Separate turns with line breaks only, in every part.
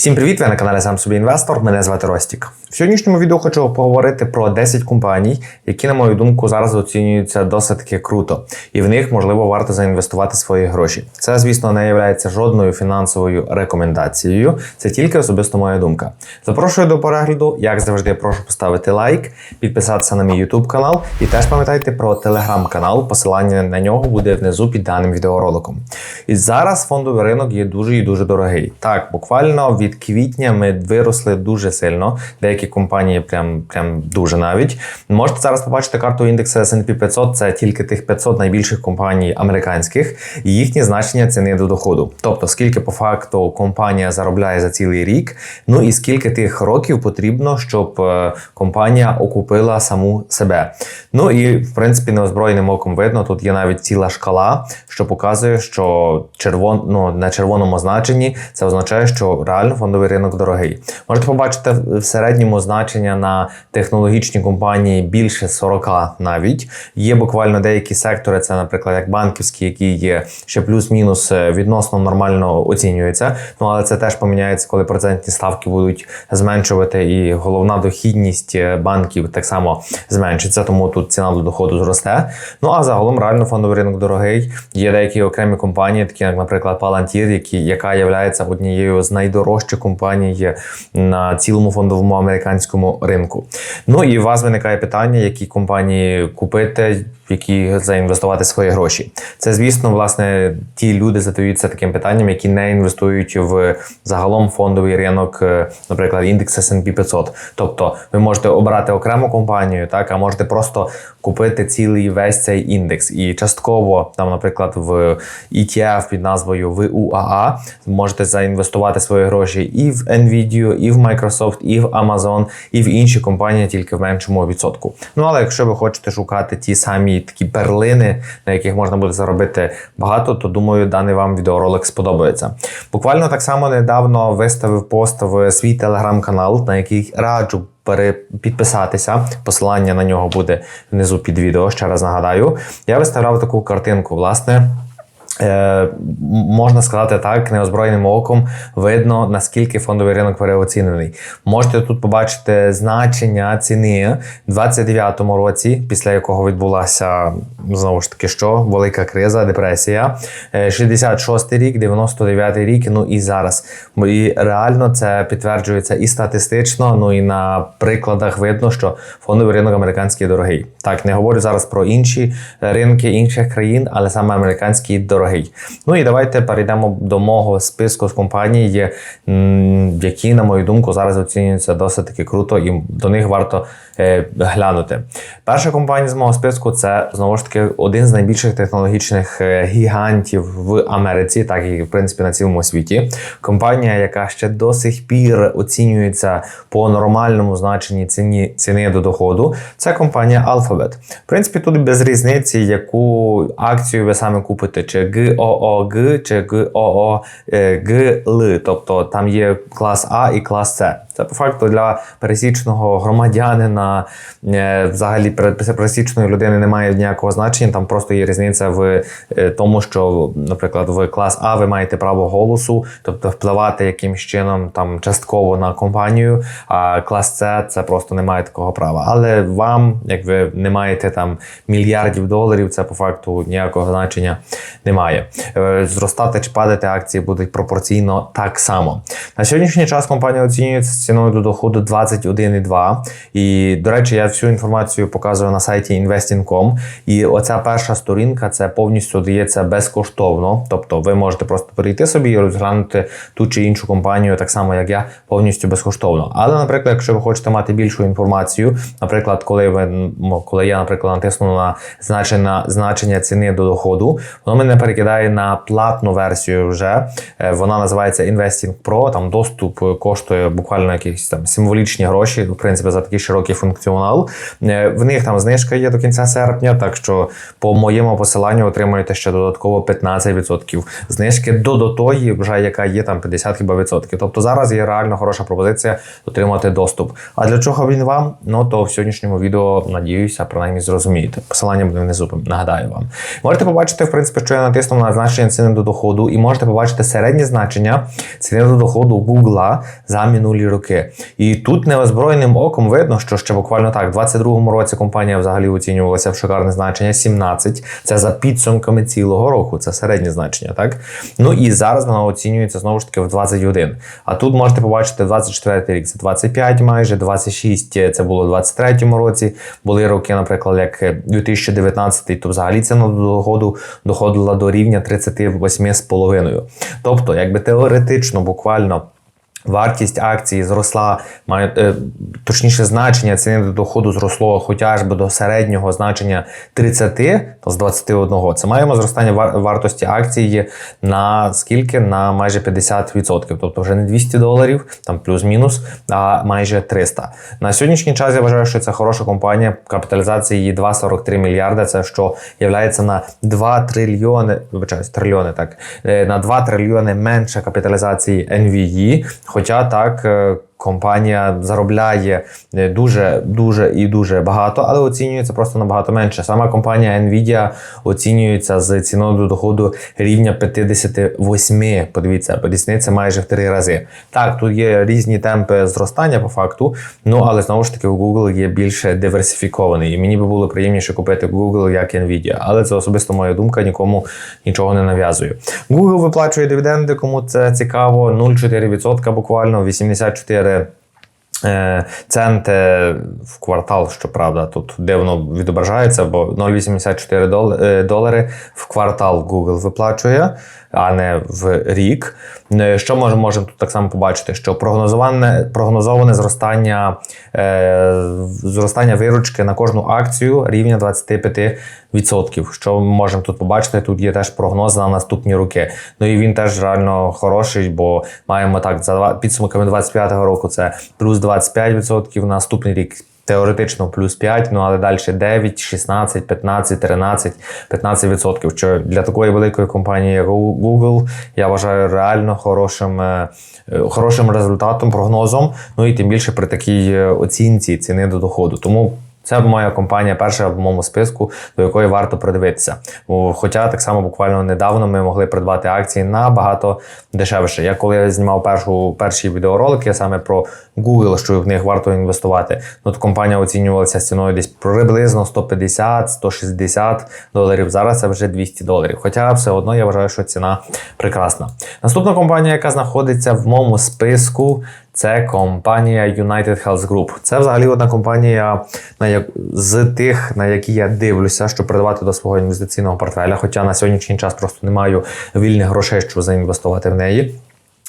Всім привіт! Ви на каналі Сам собі інвестор. Мене звати Ростік. В сьогоднішньому відео хочу поговорити про 10 компаній, які, на мою думку, зараз оцінюються досить таки круто, і в них можливо варто заінвестувати свої гроші. Це, звісно, не є жодною фінансовою рекомендацією. Це тільки особисто моя думка. Запрошую до перегляду. Як завжди, прошу поставити лайк, підписатися на мій YouTube канал і теж пам'ятайте про телеграм-канал. Посилання на нього буде внизу під даним відеороликом. І зараз фондовий ринок є дуже і дуже дорогий. Так, буквально від квітня ми виросли дуже сильно. Деякі компанії прям прям дуже навіть. Можете зараз побачити карту індексу S&P 500, це тільки тих 500 найбільших компаній американських і їхні значення ціни до доходу. Тобто, скільки по факту компанія заробляє за цілий рік, ну і скільки тих років потрібно, щоб е, компанія окупила саму себе. Ну і в принципі неозброєним оком видно, тут є навіть ціла шкала, що показує, що червон, ну, на червоному значенні це означає, що реально фондовий ринок дорогий. Можете побачити в середньому значення на технологічні компанії більше 40 навіть. Є буквально деякі сектори, це, наприклад, як банківські, які є ще плюс-мінус е, відносно нормально оцінюються. Ну але це теж поміняється, коли процентні ставки будуть зменшувати, і головна дохідність е, банків так само зменшиться, тому тут ціна до доходу зросте. Ну а загалом реально фондовий ринок дорогий. Є деякі окремі компанії, такі як, наприклад, Palantir, які яка є однією з найдорожчих компаній на цілому фондовому американському ринку. Ну і у вас виникає питання, які компанії купити, які заінвестувати свої гроші. Це, звісно, власне, ті люди задаються таким питанням, які не інвестують в загалом фондовий ринок, е, наприклад, індекс S&P 500. Тобто ви можете обрати окрему компанію, так а можете просто купити цілий весь цей індекс. І частково, там, наприклад, в ETF під назвою VUAA можете заінвестувати свої гроші і в Nvidia, і в Microsoft, і в Amazon, і в інші компанії, тільки в меншому відсотку. Ну але якщо ви хочете шукати ті самі такі перлини, на яких можна буде заробити багато, то думаю, даний вам відеоролик сподобається. Буквально так само недавно виставив пост в свій телеграм-канал, на який раджу підписатися. Посилання на нього буде внизу під відео. Ще раз нагадаю. Я виставляв таку картинку, власне. Е, можна сказати так, неозброєним оком видно, наскільки фондовий ринок переоцінений. Можете тут побачити значення ціни в 29-му році, після якого відбулася знову ж таки що велика криза, депресія. 66-й е, рік, 99-й рік, ну і зараз. І реально це підтверджується і статистично, ну і на прикладах видно, що фондовий ринок американський дорогий. Так, не говорю зараз про інші ринки інших країн, але саме американський дорогий дорогий. Ну і давайте перейдемо до мого списку з компаній, які, на мою думку, зараз оцінюються досить таки круто, і до них варто е, глянути. Перша компанія з мого списку це знову ж таки один з найбільших технологічних е, гігантів в Америці, так і в принципі на цілому світі. Компанія, яка ще до сих пір оцінюється по нормальному значенні ціні ціни до доходу, це компанія Alphabet. В принципі, тут без різниці, яку акцію ви саме купите, чи ГООГ чи ГООГЛ, тобто там є клас А і клас С. Це по факту для пересічного громадянина, взагалі пересічної людини немає ніякого значення. Там просто є різниця в тому, що, наприклад, в клас А ви маєте право голосу, тобто впливати якимось чином там частково на компанію. А клас С це просто не має такого права. Але вам, як ви не маєте там мільярдів доларів, це по факту ніякого значення немає. Е, зростати чи падати акції будуть пропорційно так само. На сьогоднішній час компанія оцінюється ціною до доходу 21,2. І, до речі, я всю інформацію показую на сайті investing.com. І оця перша сторінка це повністю дається безкоштовно. Тобто ви можете просто перейти собі і розглянути ту чи іншу компанію, так само як я, повністю безкоштовно. Але, наприклад, якщо ви хочете мати більшу інформацію, наприклад, коли ви коли я, наприклад, натисну на значення значення ціни до доходу, воно мене перекидає на платну версію вже. Е, вона називається Investing Pro. Там доступ коштує буквально якісь там символічні гроші, в принципі, за такий широкий функціонал. Е, в них там знижка є до кінця серпня, так що по моєму посиланню отримуєте ще додатково 15% знижки до до тої, вже яка є там 50 хіба відсотків. Тобто зараз є реально хороша пропозиція отримати доступ. А для чого він вам? Ну то в сьогоднішньому відео надіюся, принаймні зрозумієте. Посилання буде внизу. Нагадаю вам. Можете побачити, в принципі, що я натисну натиснули на значення ціни до доходу і можете побачити середнє значення ціни до доходу Google за минулі роки. І тут неозброєним оком видно, що ще буквально так, в 22-му році компанія взагалі оцінювалася в шикарне значення 17. Це за підсумками цілого року. Це середнє значення, так? Ну і зараз вона оцінюється знову ж таки в 21. А тут можете побачити 24 рік, це 25 майже, 26 це було в 23-му році. Були роки, наприклад, як 2019, то взагалі ціна до доходу доходила до рівня 38,5. Тобто, якби теоретично, буквально. Вартість акції зросла, має е, точніше значення ціни до доходу зросло хоча би до середнього значення 30, то з 21. Це маємо зростання вар- вартості акції на скільки? На майже 50%. Тобто вже не 200 доларів, там плюс-мінус, а майже 300. На сьогоднішній час я вважаю, що це хороша компанія. Капіталізація її 2,43 мільярда. Це що являється на 2 трильйони, вибачаюсь, трильйони, так, е, на 2 трильйони менше капіталізації NVE. Хоча так, е, компанія заробляє е, дуже, дуже і дуже багато, але оцінюється просто набагато менше. Сама компанія Nvidia оцінюється з ціною до доходу рівня 58. Подивіться, різниця майже в три рази. Так, тут є різні темпи зростання по факту, ну але знову ж таки у Google є більше диверсифікований. І мені би було приємніше купити Google як Nvidia. Але це особисто моя думка, нікому нічого не нав'язую. Google виплачує дивіденди, кому це цікаво, 0,4% буквально 84 Е, Центи в квартал, щоправда, тут дивно відображається, бо 0,84 е, долари в квартал Google виплачує, а не в рік. Е, Що ми можемо тут так само побачити? Що прогнозоване, прогнозоване зростання, е, зростання виручки на кожну акцію рівня 25%. Що ми можемо тут побачити? Тут є теж прогноз на наступні роки. Ну і він теж реально хороший, бо маємо так за підсумками 25-го року це плюс 25%, наступний рік. Теоретично плюс 5, ну але далі 9, 16, 15, 13, 15%. Що для такої великої компанії, як Google, я вважаю реально хорошим, е, хорошим результатом, прогнозом. Ну і тим більше при такій е, оцінці ціни до доходу. Тому це моя компанія перша в моєму списку, до якої варто придивитися. Хоча так само буквально недавно ми могли придбати акції набагато дешевше. Я коли знімав першу, перші відеоролики саме про Google, що в них варто інвестувати, ну компанія оцінювалася ціною десь приблизно 150-160 доларів. Зараз це вже 200 доларів. Хоча все одно я вважаю, що ціна прекрасна. Наступна компанія, яка знаходиться в моєму списку. Це компанія United Health Group. Це взагалі одна компанія на як з тих, на які я дивлюся, щоб придбати до свого інвестиційного портфеля. Хоча на сьогоднішній час просто не маю вільних грошей, щоб заінвестувати в неї.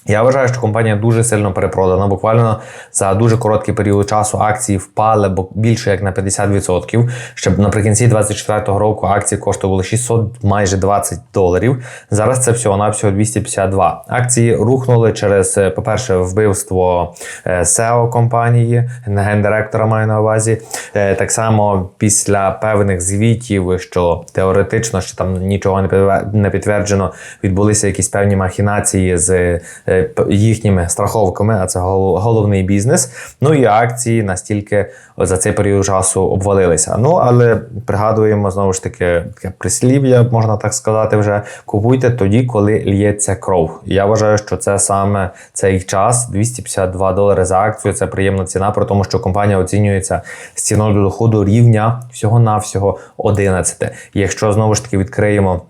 Я вважаю, що компанія дуже сильно перепродана. Буквально за дуже короткий період часу акції впали більше як на 50%. Щоб наприкінці 2024 року акції коштували 600 майже 20 доларів. Зараз це всього на всього 252. Акції рухнули через, е, по-перше, вбивство е, SEO компанії, гендиректора маю на увазі. Е, Так само після певних звітів, що теоретично що там нічого не підтвер- підтверджено, відбулися якісь певні махінації з їхніми страховками, а це головний бізнес. Ну і акції настільки за цей період часу обвалилися. Ну але пригадуємо знову ж таки таке прислів'я, можна так сказати, вже купуйте тоді, коли лється кров. Я вважаю, що це саме цей час 252 долари за акцію. Це приємна ціна, при тому, що компанія оцінюється з ціною до доходу рівня всього-навсього 11. І якщо знову ж таки відкриємо.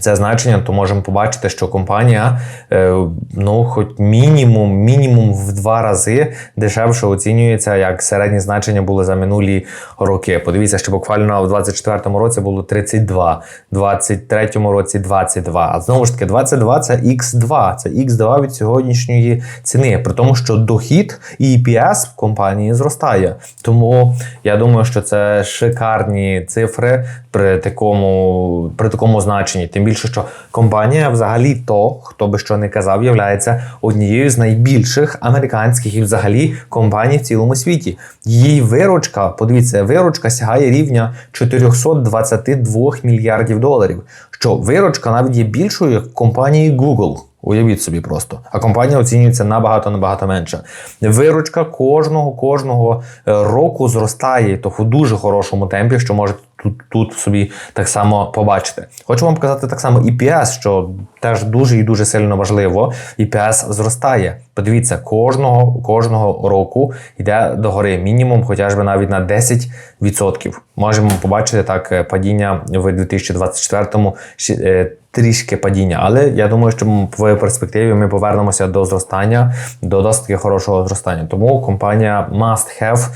Це значення, то можемо побачити, що компанія, е, ну, хоч мінімум, мінімум в два рази дешевше оцінюється, як середні значення були за минулі роки. Подивіться, що буквально в 24-му році було 32, в 23-му році 22. А знову ж таки, 22 це X2, це X2 від сьогоднішньої ціни. При тому, що дохід і EPS в компанії зростає. Тому я думаю, що це шикарні цифри при такому, при такому значенні. Тим більше, що компанія, взагалі, то хто би що не казав, є однією з найбільших американських і взагалі компаній в цілому світі. Її виручка, подивіться, виручка сягає рівня 422 мільярдів доларів. Що виручка навіть є більшою як компанії Google. Уявіть собі просто. А компанія оцінюється набагато набагато менше. Виручка кожного кожного е, року зростає, то в дуже хорошому темпі, що може тут, тут собі так само побачите. Хочу вам показати так само EPS, що теж дуже і дуже сильно важливо. EPS зростає. Подивіться, кожного кожного року йде до гори мінімум, хоча б навіть на 10%. Можемо побачити так е, падіння в 2024-му е, трішки падіння. Але я думаю, що в перспективі ми повернемося до зростання, до досить хорошого зростання. Тому компанія must have.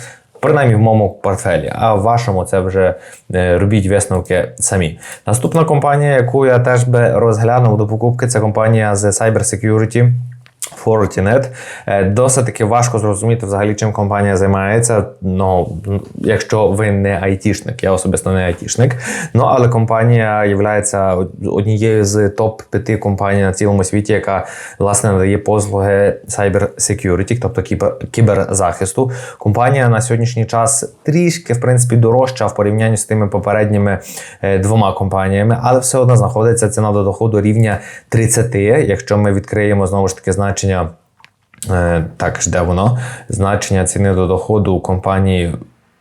Принаймні в моєму портфелі, а в вашому це вже е, робіть висновки самі. Наступна компанія, яку я теж би розглянув до покупки, це компанія з Cyber Security. Fortinet. Е, Досить таки важко зрозуміти взагалі, чим компанія займається. Ну, якщо ви не айтішник, я особисто не айтішник. Ну але компанія є однією з топ 5 компаній на цілому світі, яка власне надає послуги Cyber Security, тобто кіберзахисту. Компанія на сьогоднішній час трішки в принципі дорожча в порівнянні з тими попередніми е, двома компаніями, але все одно знаходиться ціна до доходу рівня 30, якщо ми відкриємо знову ж таки значення значення, е, так, де воно, значення ціни до доходу у компанії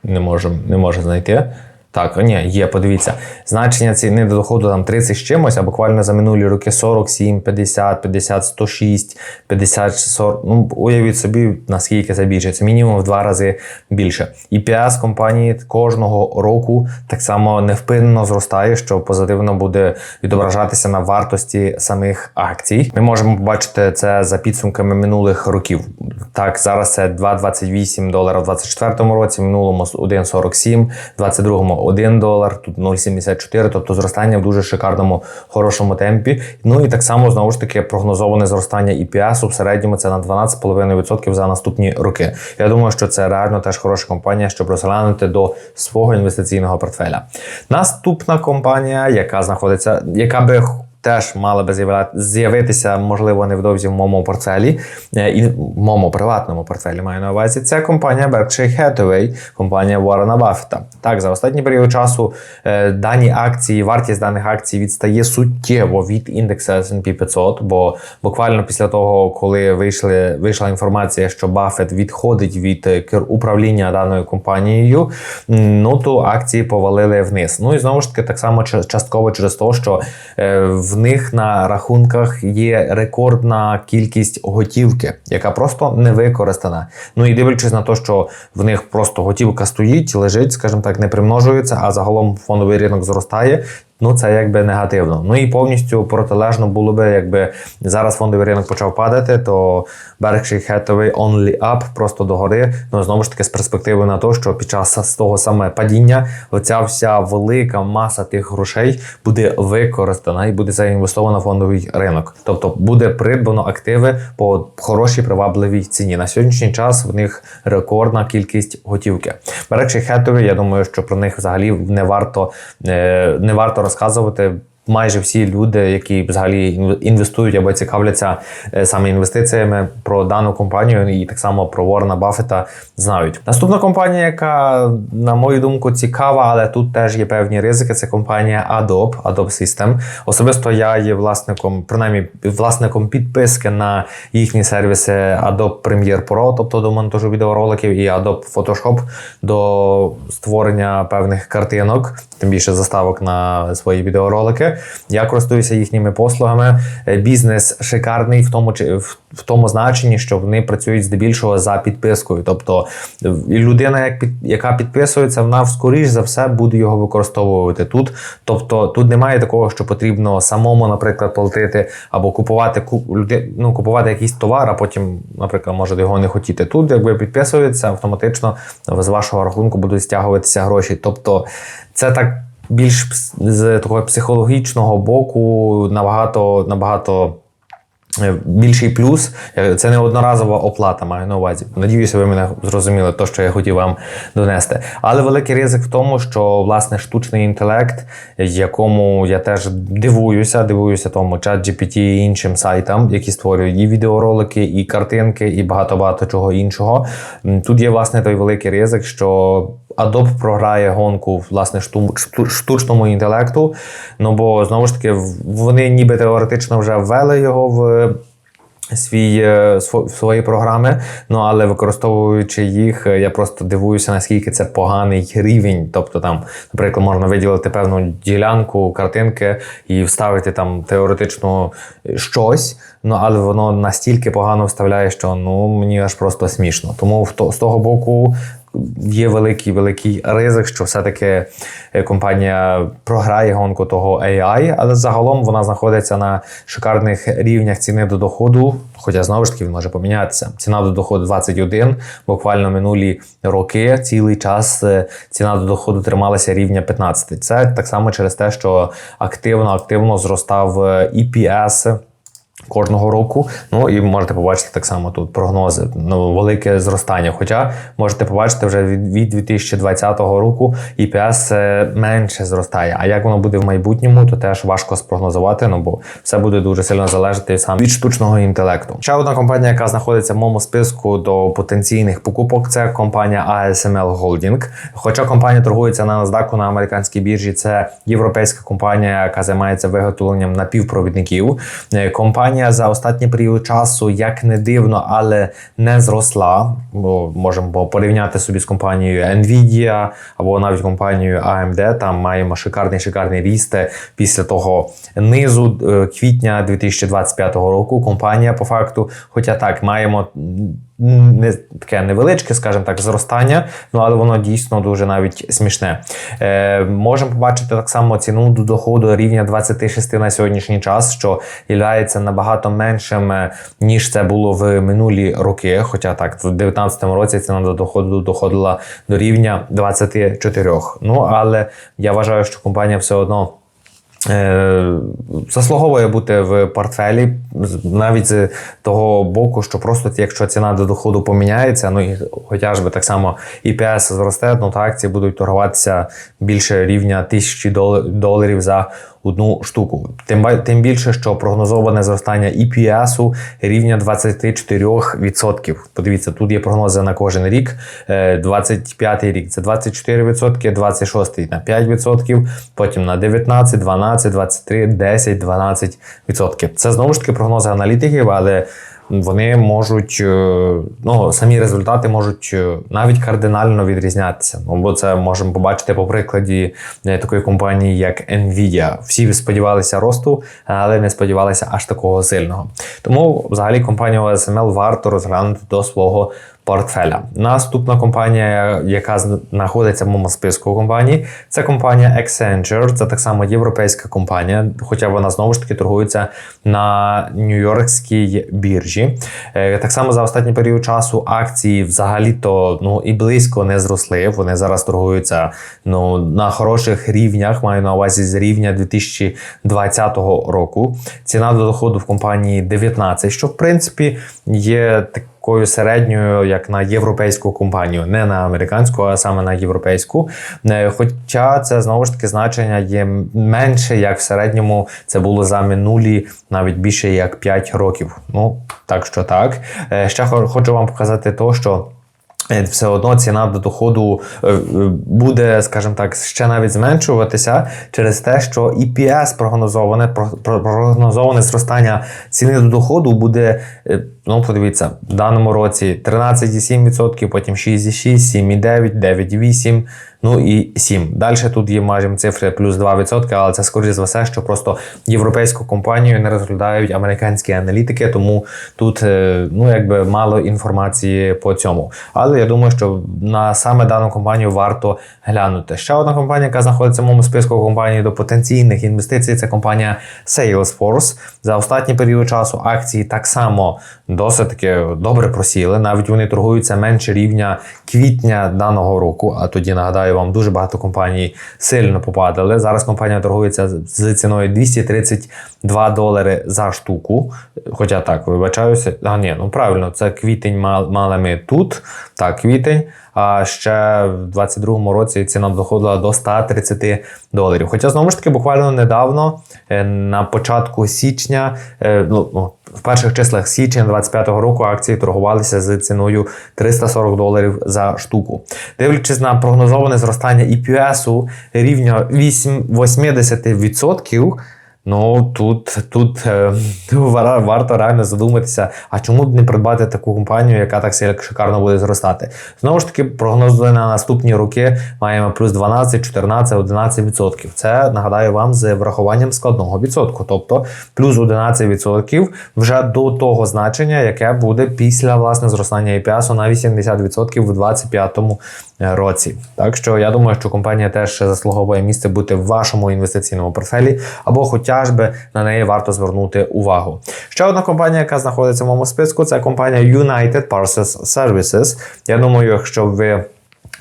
не можемо не може знайти. Так, ні, є, подивіться. Значення ціни до доходу там 30 з чимось, а буквально за минулі роки 47, 50, 50, 106, 50, 40. Ну, уявіть собі, наскільки це більше. Це мінімум в два рази більше. EPS компанії кожного року так само невпинно зростає, що позитивно буде відображатися на вартості самих акцій. Ми можемо побачити це за підсумками минулих років. Так, зараз це 2,28 доларів у 2024 році, в минулому 1,47, в 2022 1 долар, тут 0,74, тобто зростання в дуже шикарному хорошому темпі. Ну і так само знову ж таки прогнозоване зростання EPS в середньому це на 12,5% за наступні роки. Я думаю, що це реально теж хороша компанія, щоб розглянути до свого інвестиційного портфеля. Наступна компанія, яка знаходиться, яка би теж мали би з'явитися, можливо, невдовзі в моєму портфелі е, і в моєму приватному портфелі маю на увазі. Це компанія Berkshire Hathaway, компанія Warren Buffett. Так, за останній період часу е, дані акції, вартість даних акцій відстає суттєво від індексу S&P 500, бо буквально після того, коли вийшли, вийшла інформація, що Баффет відходить від е, управління даною компанією, ну то акції повалили вниз. Ну і знову ж таки, так само частково через те, що в в них на рахунках є рекордна кількість готівки, яка просто не використана. Ну і дивлячись на те, що в них просто готівка стоїть, лежить, скажімо так, не примножується, а загалом фондовий ринок зростає ну це якби негативно. Ну і повністю протилежно було би, якби зараз фондовий ринок почав падати, то Berkshire Hathaway only up, просто догори. Ну знову ж таки з перспективи на те, що під час того саме падіння оця вся велика маса тих грошей буде використана і буде заінвестована в фондовий ринок. Тобто буде придбано активи по хорошій привабливій ціні. На сьогоднішній час в них рекордна кількість готівки. Berkshire Hathaway, я думаю, що про них взагалі не варто е, не варто розказувати майже всі люди, які взагалі інвестують або цікавляться е, саме інвестиціями про дану компанію, і так само про Ворона Баффета знають. Наступна компанія, яка, на мою думку, цікава, але тут теж є певні ризики. Це компанія Adobe, Adobe System. Особисто я є власником, принаймні власником підписки на їхні сервіси Adobe Premiere Pro, тобто до монтажу відеороликів, і Adobe Photoshop до створення певних картинок, тим більше заставок на свої відеоролики. Я користуюся їхніми послугами. Е, бізнес шикарний в тому в тому значенні, що вони працюють здебільшого за підпискою. Тобто людина, як яка підписується, вона скоріш за все буде його використовувати тут. Тобто тут немає такого, що потрібно самому, наприклад, платити або купувати ну, купувати якийсь товар, а потім, наприклад, може його не хотіти. Тут, якби підписується, автоматично з вашого рахунку будуть стягуватися гроші. Тобто це так більш з такого психологічного боку набагато набагато. Е, більший плюс е, це не одноразова оплата, маю на увазі. Надіюся, ви мене зрозуміли, то, що я хотів вам донести. Але великий ризик в тому, що власне штучний інтелект, якому я теж дивуюся, дивуюся тому чат GPT і іншим сайтам, які створюють і відеоролики, і картинки, і багато багато чого іншого. Тут є власне той великий ризик, що Adobe програє гонку власне штучному інтелекту. Ну бо знову ж таки вони ніби теоретично вже ввели його в свій, е, сво- свої програми. Ну але використовуючи їх, е, я просто дивуюся, наскільки це поганий рівень. Тобто, там, наприклад, можна виділити певну ділянку картинки і вставити там теоретично щось. Ну але воно настільки погано вставляє, що ну мені аж просто смішно. Тому в то- з того боку. Є великий великий ризик, що все-таки е, компанія програє гонку того AI, але загалом вона знаходиться на шикарних рівнях ціни до доходу. Хоча знову ж таки він може помінятися. Ціна до доходу 21, буквально минулі роки, цілий час е, ціна до доходу трималася рівня 15. Це так само через те, що активно активно зростав е, EPS кожного року. Ну і можете побачити так само тут прогнози. Ну, велике зростання. Хоча можете побачити вже від, від 2020 року EPS е, менше зростає. А як воно буде в майбутньому, то теж важко спрогнозувати, ну бо все буде дуже сильно залежати саме від штучного інтелекту. Ще одна компанія, яка знаходиться в моєму списку до потенційних покупок, це компанія ASML Holding. Хоча компанія торгується на NASDAQ на американській біржі, це європейська компанія, яка займається виготовленням напівпровідників. Е, Компанія за останній період часу, як не дивно, але не зросла. Бо можемо порівняти собі з компанією Nvidia або навіть компанією AMD. Там маємо шикарний шикарний ріст після того низу е, квітня 2025 року. Компанія по факту, хоча так, маємо. Не таке невеличке, скажімо так, зростання, ну але воно дійсно дуже навіть смішне. Е, можемо побачити так само ціну до доходу рівня 26 на сьогоднішній час, що є набагато меншим, е, ніж це було в минулі роки. Хоча так, в 2019 році ціна до доходу доходила до рівня 24. Ну але я вважаю, що компанія все одно. Е, заслуговує бути в портфелі навіть з того боку, що просто якщо ціна до доходу поміняється, ну і хоча ж би так само ІПС зросте, ну то акції будуть торгуватися більше рівня тисячі дол- доларів за одну штуку. Тим, тим більше, що прогнозоване зростання EPS рівня 24%. Подивіться, тут є прогнози на кожен рік. Е, 25 рік це 24%, 26 на 5%, потім на 19, 12, 23, 10, 12%. Це знову ж таки прогнози аналітиків, але вони можуть, е, ну, самі результати можуть е, навіть кардинально відрізнятися. Ну, бо це можемо побачити по прикладі е, такої компанії, як Nvidia. Всі сподівалися росту, але не сподівалися аж такого сильного. Тому взагалі компанію ASML варто розглянути до свого портфеля. Наступна компанія, яка знаходиться в моєму списку компаній, це компанія Accenture. Це так само європейська компанія, хоча вона знову ж таки торгується на Нью-Йоркській біржі. Е, Так само за останній період часу акції взагалі-то ну і близько не зросли. Вони зараз торгуються ну на хороших рівнях. Маю на увазі з рівня 2020 року. Ціна до доходу в компанії 19, що в принципі є так такою середньою, як на європейську компанію, не на американську, а саме на європейську. Е, Хоча це знову ж таки значення є менше, як в середньому це було за минулі навіть більше як 5 років. Ну так що так. Е, Ще хочу вам показати то, що. Е, Все одно ціна до доходу буде, скажімо так, ще навіть зменшуватися через те, що EPS прогнозоване, про- про- прогнозоване зростання ціни до доходу буде, ну подивіться, в даному році 13,7%, потім 6,6%, 7,9%, 9,8%, ну і 7%. Далі тут є майже цифри плюс 2%, але це скоріше за все, що просто європейську компанію не розглядають американські аналітики, тому тут е, ну якби мало інформації по цьому. Але я думаю, що на саме дану компанію варто глянути. Ще одна компанія, яка знаходиться в моєму списку компаній до потенційних інвестицій, це компанія Salesforce. За останній період часу акції так само досить таки добре просіли. Навіть вони торгуються менше рівня квітня даного року. А тоді нагадаю вам, дуже багато компаній сильно попадали. Зараз компанія торгується з ціною 232 долари за штуку. Хоча так, вибачаюся. А ні, ну правильно, це квітень мал- мали ми тут. Так, квітень. А ще в 22-му році ціна доходила до 130 доларів. Хоча знову ж таки, буквально недавно, е, на початку січня, е, ну, в перших числах січня 25-го року акції торгувалися з ціною 340 доларів за штуку. Дивлячись на прогнозоване зростання EPS рівня 8 80%, Ну тут, тут е, варто реально задуматися, а чому б не придбати таку компанію, яка так шикарно буде зростати. Знову ж таки, прогнози на наступні роки маємо плюс 12, 14, 11 відсотків. Це нагадаю вам з врахуванням складного відсотку, тобто плюс 11 відсотків вже до того значення, яке буде після власне зростання EPS на 80% в 2025 році. Так що я думаю, що компанія теж заслуговує місце бути в вашому інвестиційному портфелі, або хоча ж би на неї варто звернути увагу. Ще одна компанія, яка знаходиться в моєму списку, це компанія United Parcels Services. Я думаю, якщо ви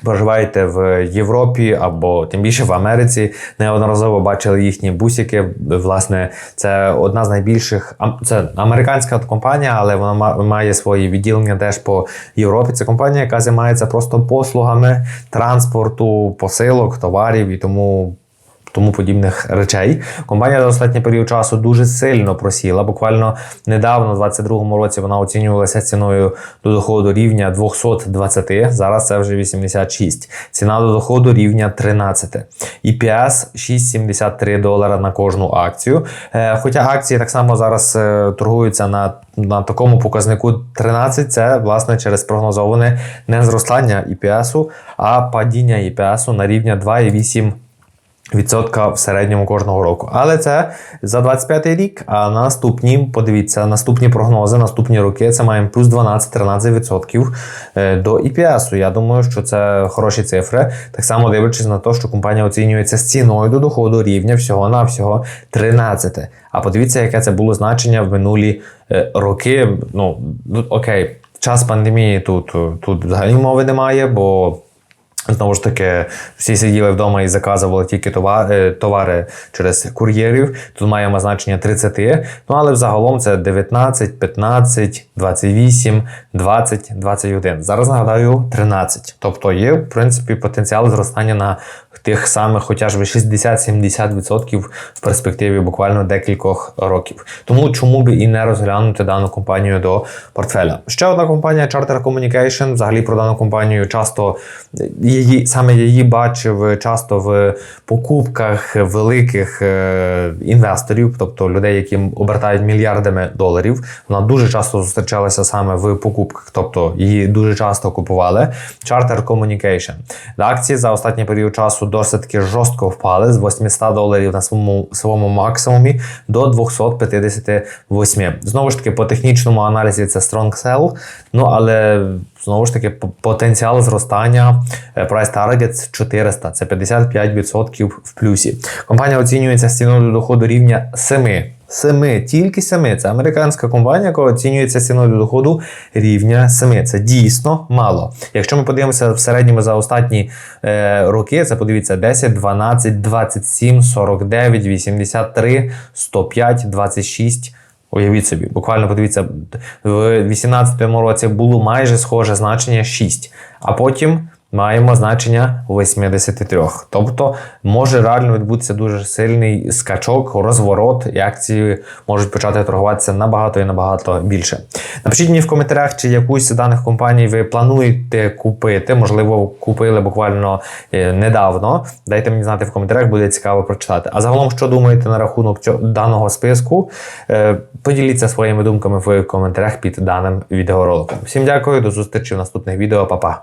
проживаєте в Європі або тим більше в Америці, неодноразово бачили їхні бусики. Власне, це одна з найбільших це американська компанія, але вона ма- має свої відділення теж по Європі. Це компанія, яка займається просто послугами транспорту, посилок, товарів і тому. Тому подібних речей. Компанія за останній період часу дуже сильно просіла. Буквально недавно, у 2022 році, вона оцінювалася ціною до доходу рівня 220, зараз це вже 86. Ціна до доходу рівня 13. EPS 6,73 долара на кожну акцію. Е, Хоча акції так само зараз е, торгуються на, на такому показнику 13, це власне через прогнозоване не зростання EPS, а падіння EPS на рівня 2,8 відсотка в середньому кожного року. Але це за 25 рік. А наступні, подивіться, наступні прогнози, наступні роки це маємо плюс 12-13 відсотків е, до EPS. Я думаю, що це хороші цифри. Так само дивлячись на те, що компанія оцінюється з ціною до доходу рівня всього на всього 13. А подивіться, яке це було значення в минулі е, роки. Ну ну, окей, час пандемії тут, тут взагалі мови немає, бо. Знову ж таки, всі сиділи вдома і заказували тільки товари, товари через кур'єрів. Тут маємо значення 30. Ну але взагалом це 19, 15, 28, 20, 21. Зараз нагадаю 13. Тобто є, в принципі, потенціал зростання на тих самих, хоча ж 60-70% в перспективі буквально декількох років. Тому чому би і не розглянути дану компанію до портфеля? Ще одна компанія Charter Communication. Взагалі про дану компанію часто її саме її бачив часто в покупках великих е, інвесторів, тобто людей, які обертають мільярдами доларів. Вона дуже часто зустрічалася саме в покупках, тобто її дуже часто купували. Charter Communication. Акції за останній період часу досить жорстко впали з 800 доларів на своєму своєму максимумі до 258. Знову ж таки, по технічному аналізі це strong sell, ну але знову ж таки потенціал зростання е, price target 400, це 55% в плюсі. Компанія оцінюється з ціною до доходу рівня 7. 7, тільки 7. Це американська компанія, яка оцінюється ціною до доходу рівня 7. Це дійсно мало. Якщо ми подивимося в середньому за останні е, роки, це подивіться 10, 12, 27, 49, 83, 105, 26. Уявіть собі, буквально подивіться, в 2018 році було майже схоже значення 6, а потім маємо значення 83. Тобто може реально відбутися дуже сильний скачок, розворот, і акції можуть почати торгуватися набагато і набагато більше. Напишіть мені в коментарях, чи якусь з даних компаній ви плануєте купити, можливо, купили буквально е, недавно. Дайте мені знати в коментарях, буде цікаво прочитати. А загалом, що думаєте на рахунок даного списку? Е, Поділіться своїми думками в коментарях під даним відеороликом. Всім дякую, до зустрічі в наступних відео, Па-па!